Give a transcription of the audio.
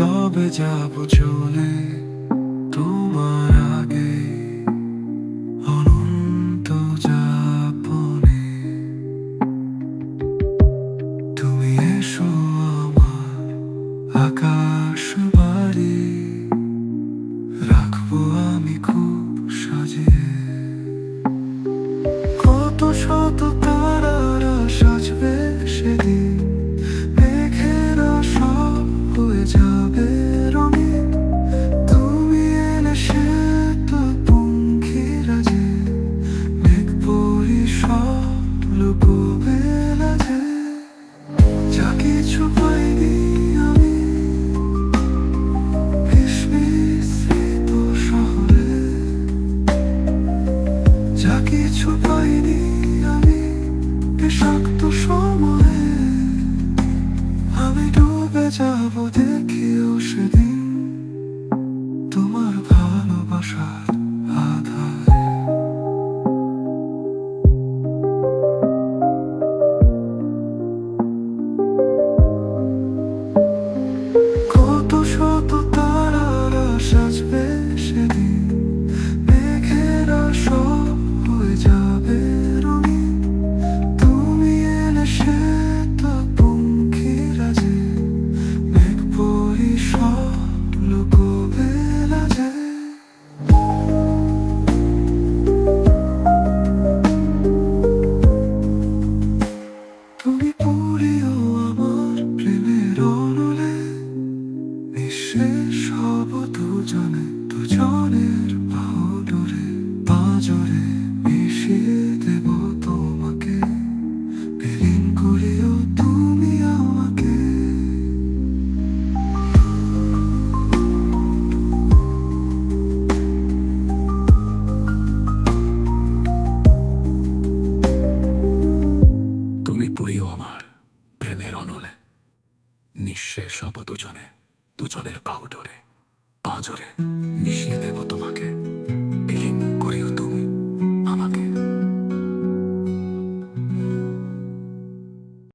তবে যাব চলে তোমার আগে। অনন্ত যাপনে। তুমি এসো আমার আকাশ বাড়ি। রাখব আমি খুব সাজে। কত শত কিছু পাইনি আমি বিষাক্ত সময়ে। আমি ডুবে যাব দেখিও সেদিন তোমার দুজনের বাহুডোরে পাঁজরে মিশিয়ে দেব তোমাকে। বিলীন করিও তুমি আমাকে। তুমি প্রিয় আমার, প্রেমের অনলে, নিঃশেষ দুজনে দুজনের পাউডরে পাঁজরে মিশিয়ে দেব তোমাকে